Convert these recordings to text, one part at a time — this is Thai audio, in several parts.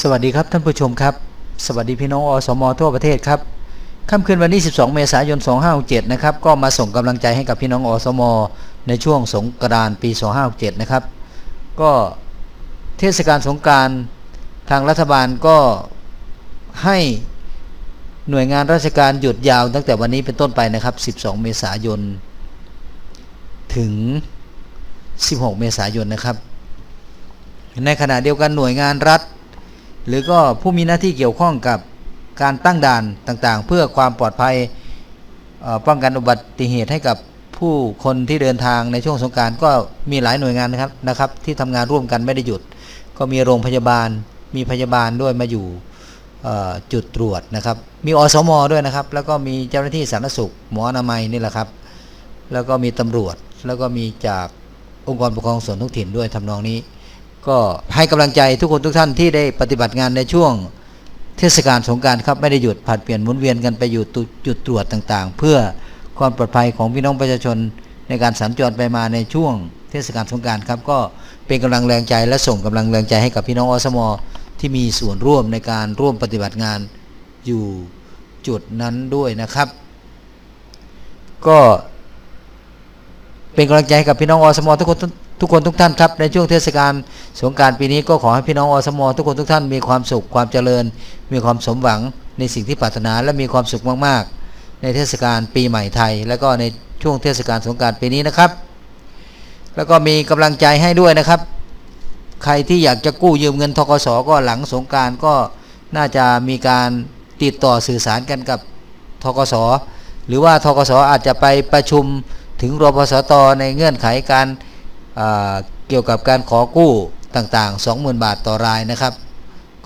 สวัสดีครับท่านผู้ชมครับ สวัสดีพี่น้องอสมทั่วประเทศครับค่ำคืนวันที่ 12 เมษายน 2567 นะครับ ก็มาส่งกำลังใจให้กับพี่น้องอสม ในช่วงสงกรานต์ปี 2567 นะครับ ก็เทศกาลสงกรารทางรัฐบาลก็ให้หน่วยงานราชการหยุดยาวตั้งแต่วันนี้เป็นต้นไปนะครับ 12 เมษายน ถึง 16 เมษายนนะครับ ในขณะเดียวกันหน่วยงานรัฐ หรือก็ผู้มีหน้าที่เกี่ยวข้องกับการตั้งด่านต่างๆ เพื่อความปลอดภัยป้องกันอุบัติเหตุให้กับผู้คนที่เดินทางในช่วงสงการก็มีหลายหน่วยงานนะครับนะครับ ที่ทำงานร่วมกันไม่ได้หยุด ก็มีโรงพยาบาล มีพยาบาลด้วยมาอยู่จุดตรวจนะครับ มีอสมด้วยนะครับ แล้วก็มีเจ้าหน้าที่สาธารณสุข หมออนามัยนี่แหละครับ แล้วก็มีตำรวจแล้วก็มีจากองค์กรปกครองส่วนท้องถิ่นด้วยทำนองนี้ ก็ให้กำลังใจทุกคนทุกท่านที่ได้ปฏิบัติงานในช่วงเทศกาลสงการครับไม่ได้หยุดผัดเปลี่ยนหมุนเวียนกันไปอยู่จุดตรวจต่างๆ เพื่อความปลอดภัยของพี่น้องประชาชนในการสัญจรไปมาในช่วงเทศกาลสงการครับ ก็เป็นกำลังแรงใจและส่งกำลังแรงใจให้กับพี่น้องอสมที่มีส่วนร่วมในการร่วมปฏิบัติงานอยู่จุดนั้นด้วยนะครับ ก็เป็นกำลังใจให้กับพี่น้องอสมทุกคน ทุกคนทุกท่านครับในช่วงเทศกาลสงการปีนี้ก็ขอให้พี่น้องอสมทุกคนทุกท่านมีความสุขความเจริญ มีความสมหวังในสิ่งที่ปรารถนาและมีความสุขมากๆ ในเทศกาลปีใหม่ไทย และก็ในช่วงเทศกาลสงการปีนี้นะครับ แล้วก็มีกำลังใจให้ด้วยนะครับ ใครที่อยากจะกู้ยืมเงินทกสก็หลังสงการก็น่าจะมีการติดต่อสื่อสารกันกับทกสหรือว่าทกสอาจจะไปประชุมถึงรพสตในเงื่อนไขการ เกี่ยวกับการขอกู้ต่างๆ 20,000 บาทต่อรายนะครับ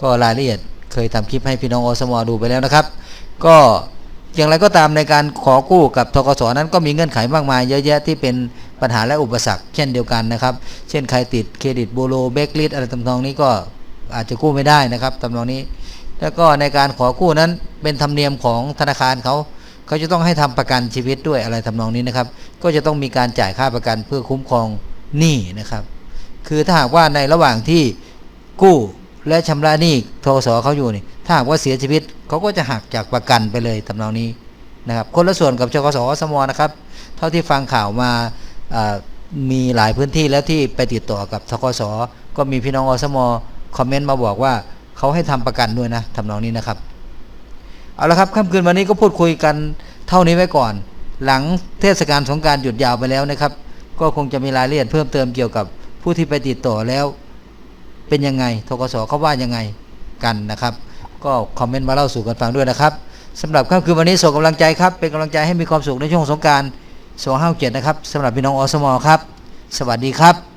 ก็รายละเอียดเคยทำคลิปให้พี่น้องอสมอดูไปแล้วนะครับ ก็อย่างไรก็ตามในการขอกู้กับทกสนั้นก็มีเงื่อนไขมากมายเยอะแยะที่เป็นปัญหาและอุปสรรคเช่นเดียวกันนะครับ เช่นใครติดเครดิตบูโรเบกลิสอะไรทำนองนี้ก็อาจจะกู้ไม่ได้นะครับทำนองนี้ แล้วก็ในการขอกู้นั้นเป็นธรรมเนียมของธนาคารเขาเขาจะต้องให้ทำประกันชีวิตด้วยอะไรทำนองนี้นะครับ ก็จะต้องมีการจ่ายค่าประกันเพื่อคุ้มครอง หนี้นะครับ คือถ้าหากว่าในระหว่างที่กู้และชำระหนี้ทกสเขาอยู่นี่ ถ้าหากว่าเสียชีวิตเขาก็จะหักจากประกันไปเลยทำนองนี้นะครับ คนละส่วนกับชกสสมนะครับ เท่าที่ฟังข่าวมามีหลายพื้นที่แล้วที่ไปติดต่อกับทกสก็มีพี่น้องอสมคอมเมนต์มาบอกว่าเขาให้ทำประกันด้วยนะทำนองนี้นะครับ เอาละครับค่ำคืนวันนี้ก็พูดคุยกันเท่านี้ไว้ก่อน หลังเทศกาลสงการหยุดยาวไปแล้วนะครับ ก็คงจะมีรายละเอียดเพิ่มเติมเกี่ยวกับผู้ที่ไปติดต่อแล้วเป็นยังไงทกศเขาว่ายังไงกันนะครับ ก็คอมเมนต์มาเล่าสู่กันฟังด้วยนะครับสำหรับค่ำคืนวันนี้ส่งกำลังใจครับเป็นกำลังใจให้มีความสุขในช่วงสงกราเจ็ดนะครับสำหรับพี่น้องอสมอครับ สวัสดีครับ